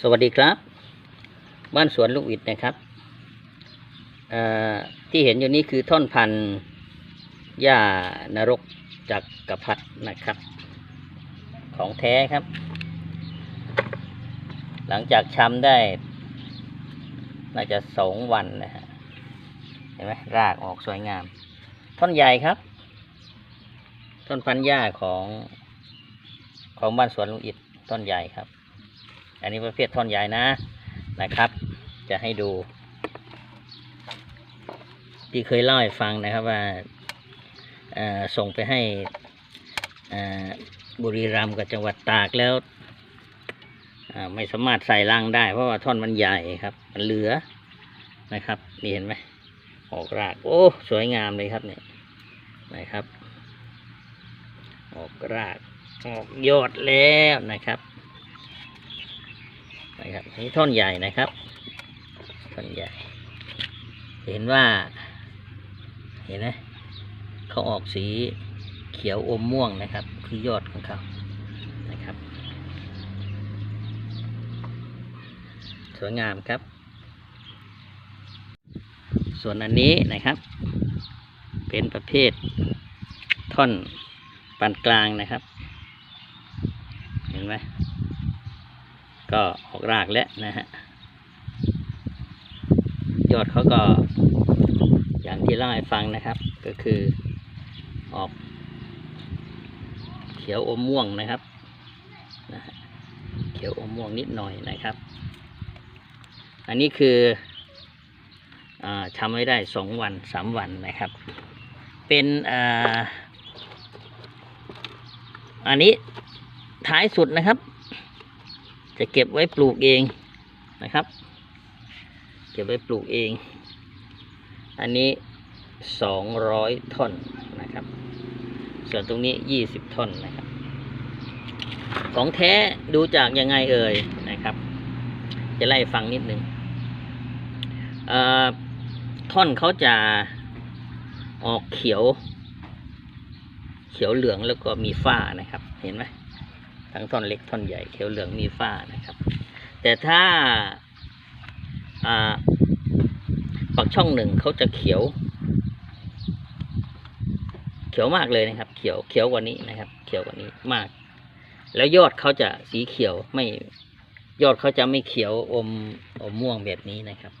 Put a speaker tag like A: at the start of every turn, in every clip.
A: สวัสดีครับ บ้านสวนลูกอิดนะครับที่เห็นอยู่นี้คือท่อนพันธุ์หญ้านรกจากกระพัดนะครับ ของแท้ครับ หลังจากช้ำได้ น่าจะสองวันนะฮะเห็นไหมรากออกสวยงาม ท่อนใหญ่ครับ ต้นพันธุ์หญ้าของของบ้านสวนลุงอิด ต้นใหญ่ครับ อันนี้ประเภทท่อนใหญ่นะนะครับ จะให้ดู ที่เคยเล่าให้ฟังนะครับว่าส่งไปให้บุรีรัมย์กับจังหวัดตากแล้วไม่สามารถใส่รังได้ เพราะว่าท่อนมันใหญ่ครับ มันเหลือนะครับ นี่เห็นไหมออกราก โอ้ สวยงามเลยครับเนี่ยนะครับ ออกรากออกยอดแล้วนะครับ นะครับนี่ท่อนใหญ่นะครับท่อนใหญ่ เห็นว่า เห็นไหมเขาออกสีเขียวอมม่วงนะครับ คือยอดของเขานะครับ สวยงามครับ ส่วนอันนี้นะครับ เป็นประเภทท่อนปานกลางนะครับ เห็นไหม ก็ออกรากแล้วนะฮะยอดเขาก็อย่างที่เล่าให้ฟังนะครับ ก็คือออก เขียวอมม่วงนะครับนะเขียวอมม่วงนิดหน่อยนะครับ อันนี้คืออาทำไว้ได้สองวันสามวันนะครับ เป็นออันนี้ท้ายสุดนะครับ จะเก็บไว้ปลูกเองนะครับ เก็บไว้ปลูกเอง อันนี้สองร้อยท่อนนะครับ ส่วนตรงนี้ยี่สิบท่อนนะครับ ของแท้ดูจากยังไงเอ่ยนะครับ จะไล่ฟังนิดนึงอ่อท่อนเขาจะออกเขียว เขียวเหลืองแล้วก็มีฝ้านะครับ เห็นไหม ทั้งท่อนเล็กท่อนใหญ่เขียวเหลืองมีฝ้านะครับ แต่ถ้าปักช่องหนึ่งเขาจะเขียว เขียวมากเลยนะครับ เขียวเขียวกว่านี้นะครับ เขียวกว่านี้มาก แล้วยอดเขาจะสีเขียวไม่ยอดเขาจะไม่เขียวอมอมม่วงแบบนี้นะครับ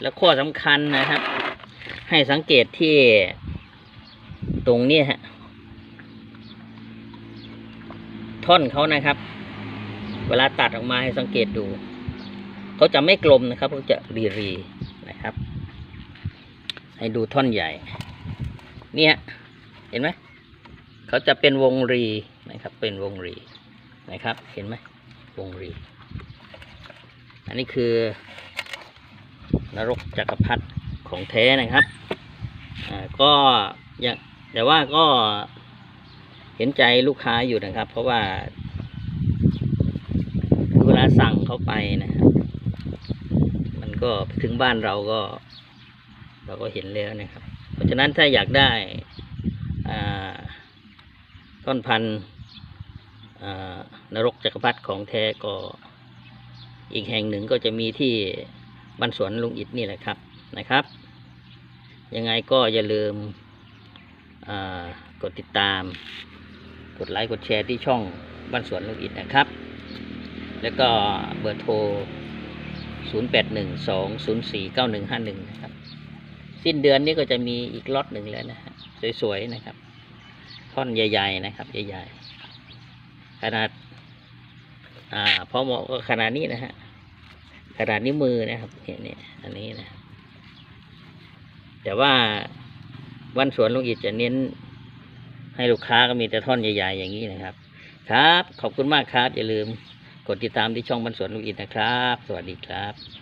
A: แล้วข้อสำคัญนะครับ ให้สังเกตที่ตรงนี้ฮะ ท่อนเขานะครับ เวลาตัดออกมาให้สังเกตดู เขาจะไม่กลมนะครับเขาจะรีรีนะครับ ให้ดูท่อนใหญ่ เนี่ยเห็นไหมเขาจะเป็นวงรีนะครับ เป็นวงรีนะครับ เห็นไหมวงรี อันนี้คือนรกจักรพรรดิของแท้นะครับ ก็อยังแต่ว่าก็ เห็นใจลูกค้าอยู่นะครับ เพราะว่าเวลาสั่งเขาไปนะครับมันก็ถึงบ้านเราก็ เราก็เห็นแล้วนะครับ เพราะฉะนั้นถ้าอยากได้ต้นพันธุ์นรกจักรพรรดิของแท้ก็อีกแห่งหนึ่งก็จะมีที่บ้านสวนลุงอิดนี่แหละครับนะครับ ยังไงก็อย่าลืมกดติดตาม กดไลค์กดแชร์ที่ช่องบ้านสวนลุงอิดนะครับ แล้วก็เบอร์โทร 0812049151 นะครับ สิ้นเดือนนี้ก็จะมีอีกล็อตหนึ่งแล้วนะฮะสวยๆนะครับ ท่อนใหญ่ ๆ นะครับ ใหญ่ๆ ขนาด อ่าพอเหมาะก็ขนาดนี้นะฮะขนาดนิ้วมือนะครับเนี่ยเนี่ยอันนี้นะแต่ว่าวันสวนลุงอิดจะเน้น ให้ลูกค้าก็มีแต่ท่อนใหญ่ๆอย่างนี้นะครับ ครับ ขอบคุณมากครับ อย่าลืมกดติดตามที่ช่องบรรสวนลูกอินนะครับ สวัสดีครับ